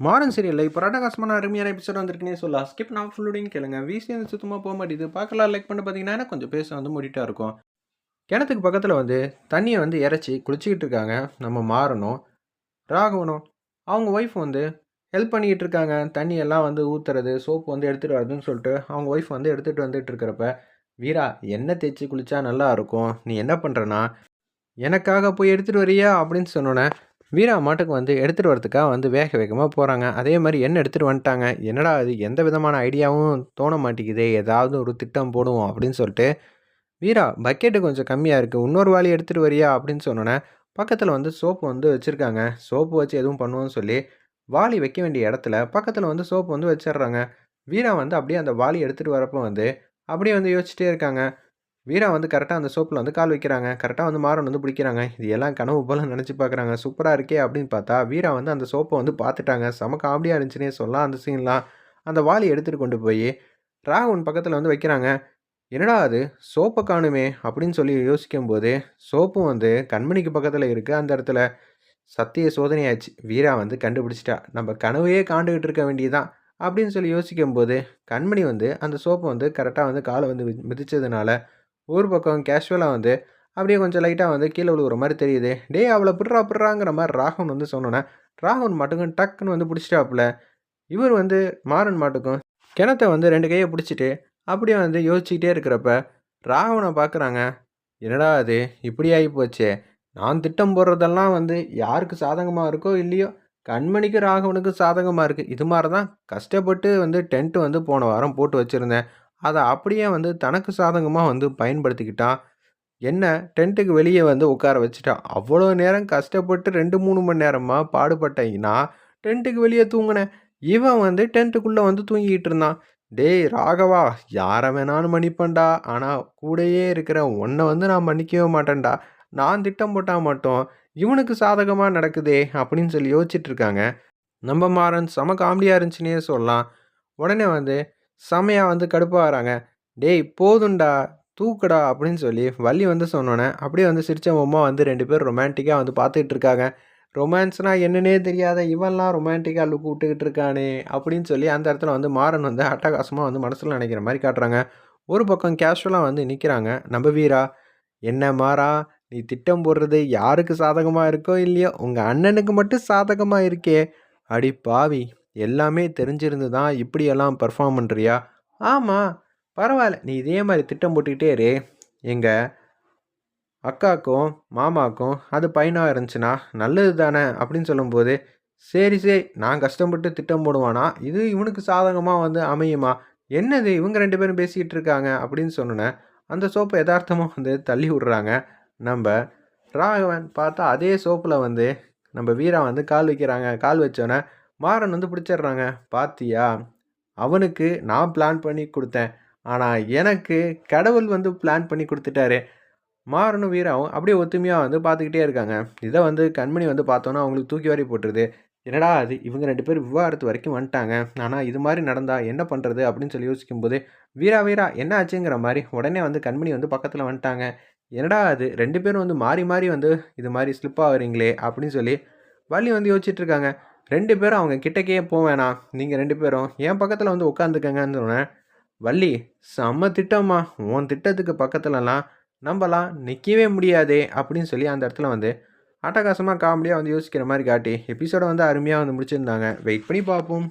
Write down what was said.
மாறன் சீரியலில் இப்போ ரடகாசமான அருமையான எபிசோட் வந்திருக்குனே சொல்லலாம். ஸ்கிப் நான் ஃபுல்லுடையும் கேளுங்க. வீசி வந்து சுத்தமாக போக மாட்டேது பார்க்கலாம். லைக் பண்ணி பார்த்தீங்கன்னா கொஞ்சம் பேச வந்து முடிட்டா இருக்கும். கிணத்துக்கு பக்கத்தில் வந்து தண்ணியை வந்து இறச்சி குளிச்சிக்கிட்டு இருக்காங்க. நம்ம மாறணும் ராகவனும். அவங்க ஒய்ஃப் வந்து ஹெல்ப் பண்ணிக்கிட்டு இருக்காங்க. தண்ணியெல்லாம் வந்து ஊற்றுறது சோப்பு வந்து எடுத்துகிட்டு வரதுன்னு சொல்லிட்டு அவங்க ஒய்ஃப் வந்து எடுத்துகிட்டு வந்துட்டு இருக்கிறப்ப வீரா எண்ணெய் தேய்ச்சி குளித்தா நல்லா இருக்கும். நீ என்ன பண்ணுறனா எனக்காக போய் எடுத்துகிட்டு வரியா? அப்படின்னு சொன்னோன்னே வீரா மாட்டுக்கு வந்து எடுத்துகிட்டு வரதுக்காக வந்து வேக வேகமாக போகிறாங்க அதே மாதிரி என்ன எடுத்துகிட்டு வந்துட்டாங்க? என்னடா அது எந்த விதமான ஐடியாவும் தோண மாட்டேங்குதே. ஏதாவது ஒரு திட்டம் போடுவோம் அப்படின்னு சொல்லிட்டு வீரா பக்கெட்டு கொஞ்சம் கம்மியாக இருக்குது இன்னொரு வாளி எடுத்துகிட்டு வரியா? அப்படின்னு சொன்னோன்னே பக்கத்தில் வந்து சோப்பு வந்து வச்சுருக்காங்க. சோப்பு வச்சு எதுவும் பண்ணுவோன்னு சொல்லி வாளி வைக்க வேண்டிய இடத்துல பக்கத்தில் வந்து சோப்பு வந்து வச்சிடுறாங்க. வீரா வந்து அப்படியே அந்த வாளி எடுத்துகிட்டு வரப்போ வந்து அப்படியே வந்து யோசிச்சுட்டே இருக்காங்க. வீரா வந்து கரெக்டாக அந்த சோப்பில் வந்து கால் வைக்கிறாங்க. கரெக்டாக வந்து மாறன் வந்து பிடிக்கிறாங்க. இது எல்லாம் கனவு போல நினச்சி பார்க்குறாங்க. சூப்பராக இருக்கே அப்படின்னு பார்த்தா வீரா வந்து அந்த சோப்பை வந்து பார்த்துட்டாங்க. செம காமெடியாக இருந்துச்சுன்னே சொல்லலாம் அந்த சீன்லாம் அந்த வாலி எடுத்துகிட்டு கொண்டு போய் ராகவன் பக்கத்தில் வந்து வைக்கிறாங்க. என்னடா அது? சோப்பை காணுமே அப்படின்னு சொல்லி யோசிக்கும் போது சோப்பும் வந்து கண்மணிக்கு பக்கத்தில் இருக்குது அந்த இடத்துல. சத்திய சோதனையாச்சு. வீரா வந்து கண்டுபிடிச்சிட்டா. நம்ம கனவையே காண்டுகிட்டு இருக்க வேண்டியதான் அப்படின்னு சொல்லி யோசிக்கும் போது கண்மணி வந்து அந்த சோப்பை வந்து கரெக்டாக வந்து காலை வந்து மிதிச்சதுனால ஒரு பக்கம் கேஷுவலாக வந்து அப்படியே கொஞ்சம் லைட்டாக வந்து கீழே விழுகிற மாதிரி தெரியுது. டே அவளை புட்றா புட்றாங்கிற மாதிரி ராகவன் வந்து சொன்னோன்னே ராகவன் மாட்டுக்கும் டக்குன்னு வந்து பிடிச்சிட்டாப்புல. இவர் வந்து மாறன் மாட்டுக்கும் கிணத்த வந்து ரெண்டு கையை பிடிச்சிட்டு அப்படியே வந்து யோசிச்சுக்கிட்டே இருக்கிறப்ப ராகவனை பார்க்குறாங்க என்னடா அது இப்படி ஆகி நான் திட்டம் போடுறதெல்லாம் வந்து யாருக்கு சாதகமாக இருக்கோ இல்லையோ கண்மணிக்கு ராகவனுக்கு சாதகமாக இருக்குது இது மாதிரி தான் கஷ்டப்பட்டு வந்து டென்ட்டு வந்து போன வாரம் போட்டு வச்சுருந்தேன். அதை அப்படியே வந்து தனக்கு சாதகமாக வந்து பயன்படுத்திக்கிட்டான் என்ன டென்ட்டுக்கு வெளியே வந்து உட்கார வச்சுட்டான் அவ்வளோ நேரம் கஷ்டப்பட்டு ரெண்டு மூணு மணி நேரமாக பாடுபட்டீங்கன்னா டென்ட்டுக்கு வெளியே தூங்கினேன் இவன் வந்து டென்ட்டுக்குள்ளே வந்து தூங்கிக்கிட்டு இருந்தான். டேய் ராகவா யாரை வேணாலும் மன்னிப்பேன்டா. ஆனால் கூடயே இருக்கிற உன்னை வந்து நான் மன்னிக்கவே மாட்டேன்டா. நான் திட்டம் போட்டால் மட்டும் இவனுக்கு சாதகமாக நடக்குதே அப்படின்னு சொல்லி யோசிச்சுட்டு இருக்காங்க. நம்ம மாறன் செம காமெடியாக இருந்துச்சுன்னே சொல்லலாம். உடனே வந்து செமையாக வந்து கடுப்பாக வராங்க. டேய் போதுண்டா தூக்குடா அப்படின்னு சொல்லி வள்ளி வந்து சொன்னோன்னே அப்படியே வந்து சிரிச்ச பொம்மா வந்து ரெண்டு பேரும் ரொமான்டிக்காக வந்து பார்த்துக்கிட்டு இருக்காங்க. ரொமான்ஸ்னால் என்னன்னே தெரியாத இவன்லாம் ரொமான்டிக்காக லுக் விட்டுக்கிட்டு இருக்கானே அப்படின்னு சொல்லி அந்த இடத்துல வந்து மாறன் வந்து அட்டகாசமாக வந்து மனசில் நினைக்கிற மாதிரி காட்டுறாங்க. ஒரு பக்கம் கேஷுவலாக வந்து நிற்கிறாங்க நம்ம வீரா என்ன மாறா நீ திட்டம் போடுறது யாருக்கு சாதகமாக இருக்கோ இல்லையோ உங்கள் அண்ணனுக்கு மட்டும் சாதகமாக இருக்கே அடி பாவி எல்லாமே தெரிஞ்சிருந்து தான் இப்படியெல்லாம் பர்ஃபார்ம் பண்ணுறியா ஆமாம் பரவாயில்ல. நீ இதே மாதிரி திட்டம் போட்டுக்கிட்டே இரு. எங்கள் அக்காக்கும் மாமாக்கும் அது பையனாக இருந்துச்சுன்னா நல்லது தானே அப்படின்னு சொல்லும்போது சரி சரி நான் கஷ்டப்பட்டு திட்டம் போடுவானா? இது இவனுக்கு சாதகமாக வந்து அமையுமா? என்னது இவங்க ரெண்டு பேரும் பேசிக்கிட்டு இருக்காங்க அப்படின்னு சொன்னேன் அந்த சோப்பை யதார்த்தமாக வந்து தள்ளி விட்றாங்க. நம்ம ராகவன் பார்த்தா அதே சோப்பில் வந்து நம்ம வீரா வந்து கால் வைக்கிறாங்க. கால் வச்சோன்னே மாறன் வந்து பிடிச்சிடுறாங்க. பாத்தியா? அவனுக்கு நான் பிளான் பண்ணி கொடுத்தேன். ஆனால் எனக்கு கடவுள் வந்து பிளான் பண்ணி கொடுத்துட்டாரு. மாறனும் வீராவும் அப்படியே ஒத்துமையாக வந்து பார்த்துக்கிட்டே இருக்காங்க. இதை வந்து கண்மணி வந்து பார்த்தோன்னா அவங்களுக்கு தூக்கி வாரி போட்டுருது. என்னடா அது? இவங்க ரெண்டு பேர் விவாகரத்து வரைக்கும் வந்துட்டாங்க. ஆனால் இது மாதிரி நடந்தால் என்ன பண்ணுறது அப்படின்னு சொல்லி யோசிக்கும்போது வீரா வீரா என்ன ஆச்சுங்கிற மாதிரி உடனே வந்து கண்மணி வந்து பக்கத்தில் வந்துட்டாங்க. என்னடா அது? ரெண்டு பேரும் வந்து மாறி மாறி வந்து இது மாதிரி ஸ்லிப் ஆகுறீங்களே? அப்படின்னு சொல்லி வள்ளி வந்து யோசிச்சுட்ருக்காங்க ரெண்டு பேரும் அவங்க கிட்டக்கே போவேணா நீங்கள் ரெண்டு பேரும் என் பக்கத்தில் வந்து உட்காந்துக்கங்கன்னு சொன்னேன். வள்ளி செம்ம திட்டம்மா. உன் திட்டத்துக்கு பக்கத்துலலாம் நம்மலாம் நிற்கவே முடியாதே அப்படின்னு சொல்லி அந்த இடத்துல வந்து அட்டகாசமாக காமெடியாக வந்து யோசிக்கிற மாதிரி காட்டி எபிசோடை வந்து அருமையாக வந்து முடிச்சிருந்தாங்க. வெயிட் பண்ணி பார்ப்போம்.